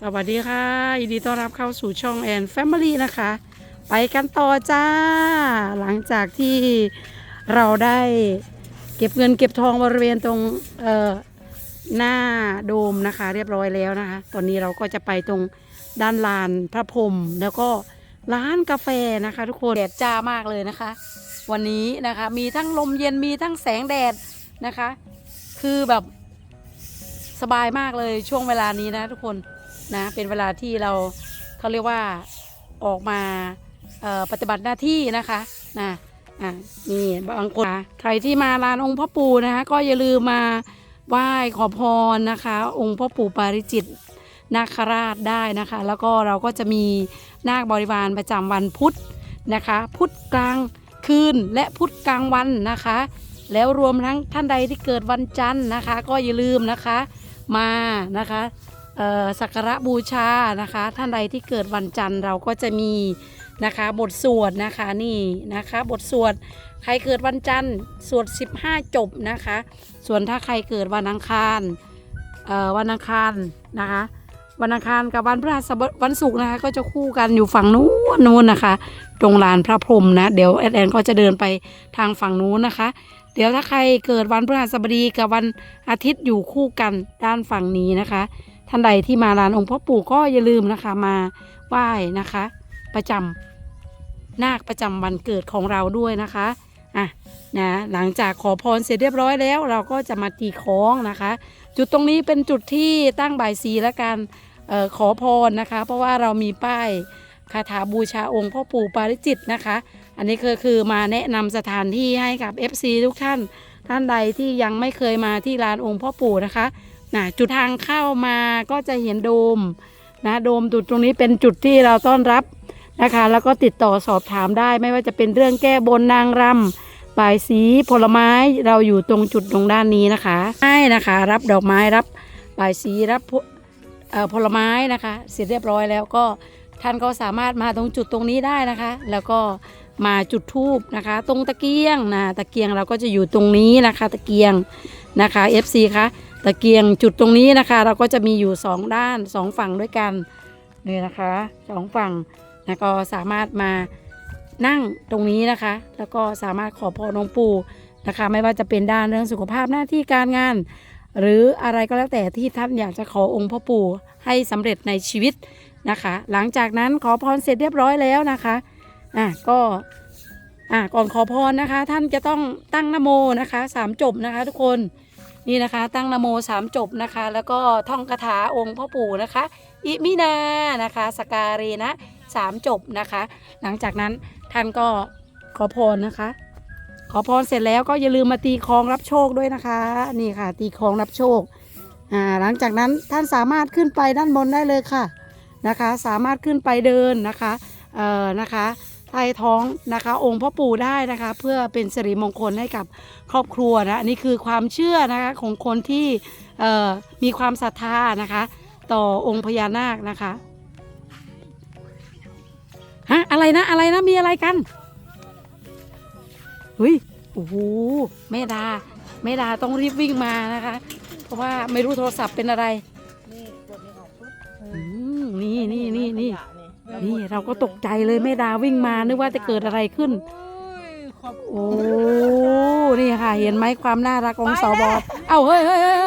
สวัสดีค่ะยินดีต้อนรับเข้าสู่ช่องแอนแฟมิลี่นะคะ ไปกันต่อจ้า หลังจากที่เราได้เก็บเงินเก็บทองบริเวณตรงเอ่อหน้าโดมนะคะ เรียบร้อยแล้วนะคะ ตอนนี้เราก็จะไปตรงด้านลานพระพรหมแล้วก็ร้านกาแฟนะคะ ทุกคนแดดจ้ามากเลยนะคะ วันนี้นะคะมีทั้งลมเย็นมีทั้งแสงแดดนะคะ คือแบบสบายมากเลยช่วงเวลานี้นะทุกคน นะเป็นเวลาที่เราเขาเรียกว่าออกมาปฏิบัติหน้าที่นะคะนะนี่บางคนใครที่มาลานองค์พ่อปู่นะคะก็อย่าลืมมาไหว้ขอพรนะคะ องค์พ่อปู่ปาริจิตนาคราชได้นะคะ แล้วก็เราก็จะมีนาคบริวารประจำวันพุธนะคะ พุธกลางคืนและพุธกลางวันนะคะ แล้วรวมทั้งท่านใดที่เกิดวันจันทร์นะคะ ก็อย่าลืมนะคะมานะคะ สักการะบูชานะคะ ท่านใดที่เกิดวันจันทร์เราก็จะมีนะคะบทสวดนะคะนี่นะคะบทสวดใครเกิดวันจันทร์สวด 15 จบนะคะ ส่วนถ้าใครเกิดวันอังคารวันอังคารนะคะวันอังคารกับวันพฤหัสบวันศุกร์นะคะ ก็จะคู่กันอยู่ฝั่งนู้นนู้นนะคะ ตรงลานพระพรหมนะเดี๋ยวแอดแอนก็จะเดินไปทางฝั่งนู้นนะคะ เดี๋ยวถ้าใครเกิดวันพฤหัสบดีกับวันอาทิตย์อยู่คู่กันด้านฝั่งนี้นะคะ ท่านใดที่มาลานองค์พ่อปู่ก็อย่าลืมนะคะมาไหว้นะคะ ประจำนาคประจำวันเกิดของเราด้วยนะคะอะนะหลังจากขอพรเสร็จเรียบร้อยแล้ว เราก็จะมาตีคล้องนะคะ จุดตรงนี้เป็นจุดที่ตั้งบ่ายสีและการออขอพรนะคะ เพราะว่าเรามีป้ายคาถาบูชาองค์พ่อปู่ปาริจิตนะคะ อันนี้ก็คือมาแนะนำสถานที่ให้กับ FC ทุกท่าน ท่านใดที่ยังไม่เคยมาที่ลานองค์พ่อปู่นะคะ นะจุดทางเข้ามาก็จะเห็นโดมนะโดมจุดตรงนี้เป็นจุดที่เราต้อนรับนะคะ แล้วก็ติดต่อสอบถามได้ไม่ว่าจะเป็นเรื่องแก้บนนางรำบ่ายสีผลไม้เราอยู่ตรงจุดตรงด้านนี้นะคะให้นะคะ รับดอกไม้รับบ่ายสีรับเอ่อผลไม้นะคะ เสร็จเรียบร้อยแล้วก็ท่านก็สามารถมาตรงจุดตรงนี้ได้นะคะ แล้วก็มาจุดทูบนะคะ ตรงตะเกียงนะตะเกียงเราก็จะอยู่ตรงนี้นะคะ ตะเกียงนะคะ FC คะ ตะเกียงจุดตรงนี้นะคะ เราก็จะมีอยู่สองด้านสองฝั่งด้วยกันนี่นะคะสองฝั่งนะก็สามารถมานั่งตรงนี้นะคะ แล้วก็สามารถขอพรองค์ปู่นะคะ ไม่ว่าจะเป็นด้านเรื่องสุขภาพหน้าที่การงาน หรืออะไรก็แล้วแต่ที่ท่านอยากจะขอองค์พ่อปู่ให้สำเร็จในชีวิตนะคะ หลังจากนั้นขอพรเสร็จเรียบร้อยแล้วนะคะอะก็อะก่อนขอพรนะคะ ท่านจะต้องตั้งนโมนะคะสามจบนะคะ ทุกคน นี่นะคะ ตั้งนโมสามจบนะคะ แล้วก็ท่องคาถาองค์พ่อปู่นะคะ อิมินานะคะ สการีนะสามจบนะคะ หลังจากนั้นท่านก็ขอพรนะคะ ขอพรเสร็จแล้วก็อย่าลืมมาตีคองรับโชคด้วยนะคะ นี่ค่ะ ตีคองรับโชคอ่าหลังจากนั้นท่านสามารถขึ้นไปด้านบนได้เลยค่ะนะคะ สามารถขึ้นไปเดินนะคะเอ่อนะคะ ไทยท้องนะคะ องค์พ่อปู่ได้นะคะ เพื่อเป็นสิริมงคลให้กับครอบครัวนะอันนี่คือความเชื่อนะคะของคนที่มีความศรัทธานะคะ ต่อองค์พญานาคนะคะฮะอะไรนะอะไรนะมีอะไรกันเฮ้ยโอ้โหแม่ดาแม่ดาต้องรีบวิ่งมานะคะ เพราะว่าไม่รู้โทรศัพท์เป็นอะไรนี่นี่นี่นี่นี่ นี่ขยะนี่เราก็ตกใจเลยแม่ดาวิ่งมานึกว่าจะเกิดอะไรขึ้น โอ้ยขอบโอ้นี่ค่ะ เห็นไหมความน่ารักของสบเอ้าเฮ้ยเฮ้ยเฮ้ย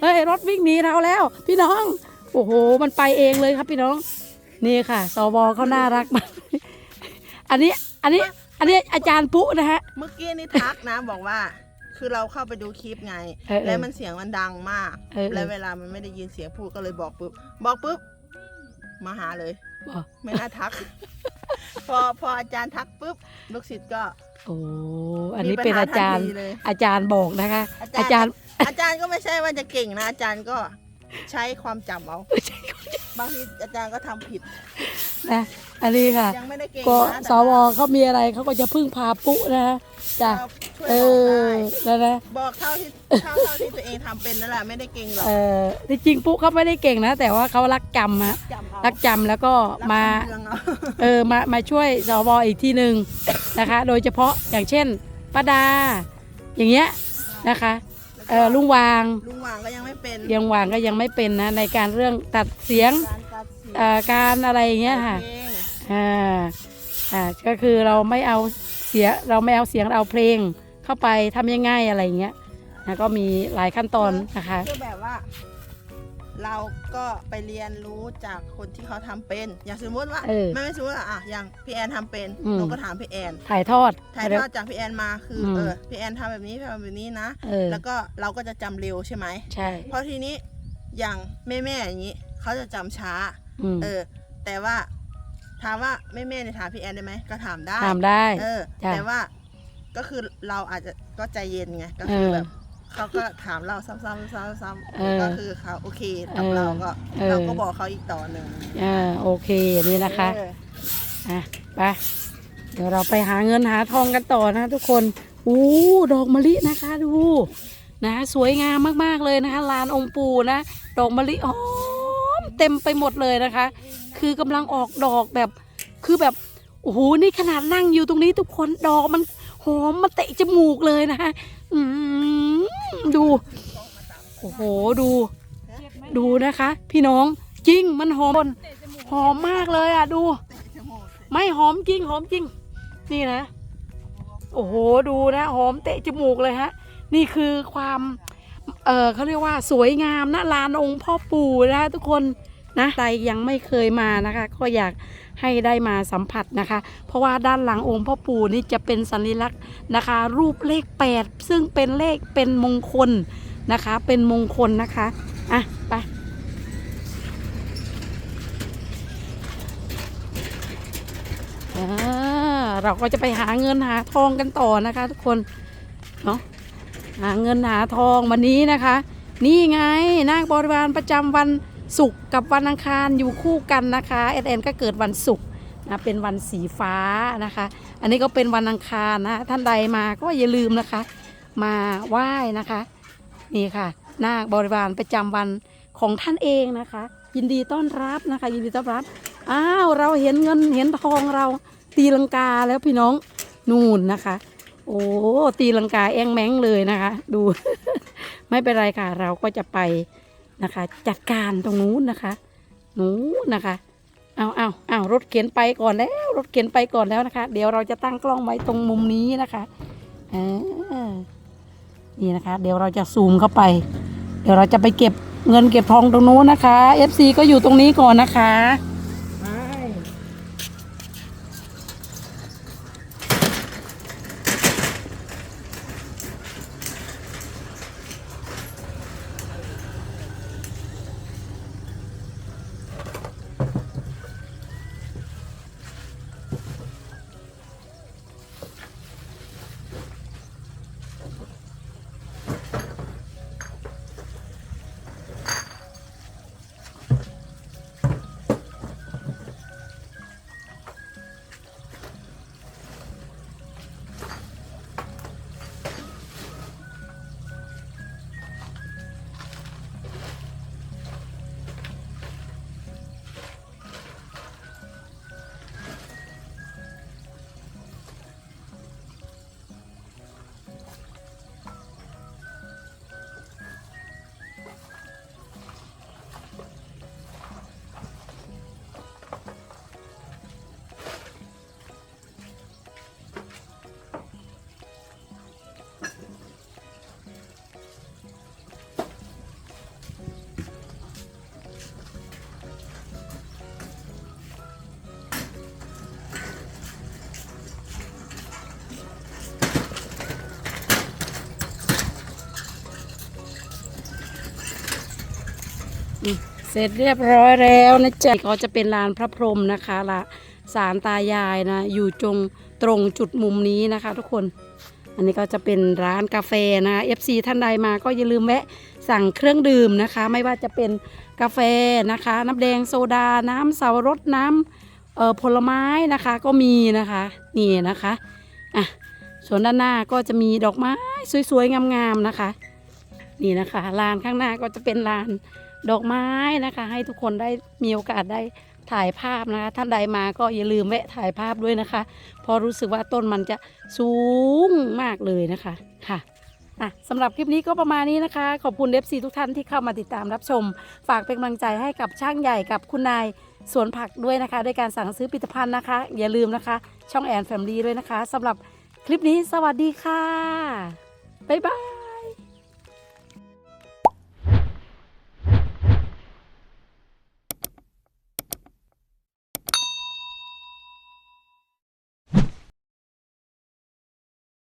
เฮ้ยเฮ้ยรถวิ่งหนีเราแล้ว พี่น้อง โอ้โห มันไปเองเลยครับพี่น้อง นี่ค่ะสบเขาน่ารักมากอันนี้อันนี้อันนี้อาจารย์ปุ๊นะฮะ เมื่อกี้นี่ทักนะบอกว่าคือเราเข้าไปดูคลิปไงเออเออแล้วมันเสียงมันดังมากเออเออแล้วเวลามันไม่ได้ยินเสียงพูดก็เลยบอกปุ๊บ บอกปุ๊บ มาหาเลยบอกไม่น่าทัก พอพออาจารย์ทักปุ๊บลูกศิษย์ก็โอ้อันนี้เป็นอาจารย์มีปัญหทันทีเลยอาจารย์บอกนะคะ อาอาจาจารรย์ย์ อาจารย์ก็ไม่ใช่ว่าจะเก่งนะ อาจารย์ก็ใช้ความจำเอา บางทีอาจารย์ก็ทำผิด นะอันนี้ค่ะ ยังไม่ได้เก่งก็นะสวเขามีอะไรเขาก็จะพึ่งพาปุ๊นะจ้ะช่วยเอบอกอได้แล้วนะบอกเท่าที่เท่าเท่าที่ตัวเองทำเป็นนั่นแหละไม่ได้เก่งหรอกเออที่จริงปุ๊เขาไม่ได้เก่งนะ แต่ว่าเขารักจำฮะจำเอารักจำแล้วก็รักมาคำเมืองเอาเออมามาช่วยสวอีกทีหนึ่งนะคะ โดยเฉพาะอย่างเช่นป้าดาอย่างเงี้ยนะคะ เออลุงวางลุงหว่างก็ยังไม่เป็นยังวางก็ยังไม่เป็นนะ ในการเรื่องตัดเสียงการตัดเสียงเอ่อการอะไรอย่างเงี้ยค่ะเพลงอ่าอ่าก็คือเราไม่เอาเสียเราไม่เอาเสียงเราเอาเพลงเข้าไปทำยังไงอะไรอย่างเงี้ยนะก็มีหลายขั้นตอนนะคะ คือแบบว่า เราก็ไปเรียนรู้จากคนที่เขาทำเป็น อย่างสมมติว่าเออไม่ไม่สมมติว่าอะอย่างพี่แอนทำเป็นอืม หนูก็ถามพี่แอนถ่ายทอด ถ่ายทอดจากพี่แอนมาคืออม เออพี่แอนทำแบบนี้ทำแบบนี้นะ เออแล้วก็เราก็จะจำเร็วใช่ไหมใช่เพราะทีนี้อย่างแม่แม่ๆอย่างนี้เขาจะจำช้า อืมเออ แต่ว่าถามว่าแม่แม่ๆเนี่ยถามพี่แอนได้ไหมก็ถามได้ ทำได้ เออ จ้ะแต่ว่าก็คือเราอาจจะก็ใจเย็นไงก็คือเออ แบบ เขาก็ถามเราซ้ำๆซ้ำๆซ้ำเออๆก็คือเขาโอเคกับเออเราก็เออ เราก็บอกเขาอีกต่อหนึ่งอ่าโอเคนี่นะคะเอออะไปเดี๋ยวเราไปหาเงินหาทองกันต่อนะทุกคนอู้ดอกมะลินะคะดูนะ สวยงามมากๆเลยนะคะลานองค์ปู่นะดอกมะลิหอมเต็มไปหมดเลยนะคะ คือกำลังออกดอกแบบคือแบบโอ้โหนี่ขนาดนั่งอยู่ตรงนี้ทุกคนดอกมันหอมมาเตะจมูกเลยนะคะอืม ดู โอ้โหดู ดูนะคะ พี่น้องจริงมันหอมหอมมากเลยอะดู ไม่หอมจริงหอมจริง นี่นะ โอ้โหดูนะหอมเตะจมูกเลยฮะ นี่คือความ เออเขาเรียกว่าสวยงามนะลานองค์พ่อปู่นะทุกคน นะใครยังไม่เคยมานะคะ ก็อยากให้ได้มาสัมผัสนะคะ เพราะว่าด้านหลังองค์พ่อปู่นี่จะเป็นสัญลักษณ์นะคะ รูปเลข 8 ซึ่งเป็นเลขเป็นมงคลนะคะ เป็นมงคลนะคะอะไปอ่าเราก็จะไปหาเงินหาทองกันต่อนะคะ ทุกคนเนาะหาเงินหาทองวันนี้นะคะ นี่ไงนาคบริวารประจำวัน ศุกร์กับวันอังคารอยู่คู่กันนะคะเอแอนก็เกิดวันศุกร์นะเป็นวันสีฟ้านะคะ อันนี้ก็เป็นวันอังคารนะท่านใดมาก็อย่าลืมนะคะ มาไหว้นะคะนี่ค่ะนาคบริวารประจำวันของท่านเองนะคะ ยินดีต้อนรับนะคะ ยินดีต้อนรับอ้าวเราเห็นเงินเห็นทองเราตีลังกาแล้วพี่น้องนู่นนะคะ โอ้ตีลังกาแองแมงเลยนะคะ ดู ไม่เป็นไรค่ะ เราก็จะไป นะคะ จัดการตรงนู้นนะคะนู้นนะคะเอาเอาเอารถเข็นไปก่อนแล้วรถเข็นไปก่อนแล้วนะคะ เดี๋ยวเราจะตั้งกล้องไว้ตรงมุมนี้นะคะอ่านี่นะคะ เดี๋ยวเราจะซูมเข้าไป เดี๋ยวเราจะไปเก็บเงินเก็บทองตรงนู้นนะคะ FC ก็อยู่ตรงนี้ก่อนนะคะ เสร็จเรียบร้อยแล้วนะจ๊ะก็จะเป็นลานพระพรหมนะคะละสารตายายนะ อยู่จงตรงจุดมุมนี้นะคะ ทุกคน อันนี้ก็จะเป็นร้านกาแฟนะ FC ท่านใดมาก็อย่าลืมแวะสั่งเครื่องดื่มนะคะ ไม่ว่าจะเป็นกาแฟนะคะ น้ำแดงโซดา น้ำสาวรสน้ำเอ่อผลไม้นะคะก็มีนะคะนี่นะคะอะส่วนด้านหน้าก็จะมีดอกไม้สวยๆงามๆนะคะ นี่นะคะลานข้างหน้าก็จะเป็นลาน ดอกไม้นะคะ ให้ทุกคนได้มีโอกาสได้ถ่ายภาพนะคะ ท่านใดมาก็อย่าลืมแวะถ่ายภาพด้วยนะคะเพราะรู้สึกว่าต้นมันจะสูงมากเลยนะคะค่ะอะสำหรับคลิปนี้ก็ประมาณนี้นะคะ ขอบคุณเอฟซีทุกท่านที่เข้ามาติดตามรับชม ฝากเป็นกำลังใจให้กับช่างใหญ่กับคุณนายสวนผักด้วยนะคะ ด้วยการสั่งซื้อผลิตภัณฑ์นะคะ อย่าลืมนะคะ ช่องแอนแฟมลีด้วยนะคะสำหรับคลิปนี้สวัสดีค่ะ บ๊ายบาย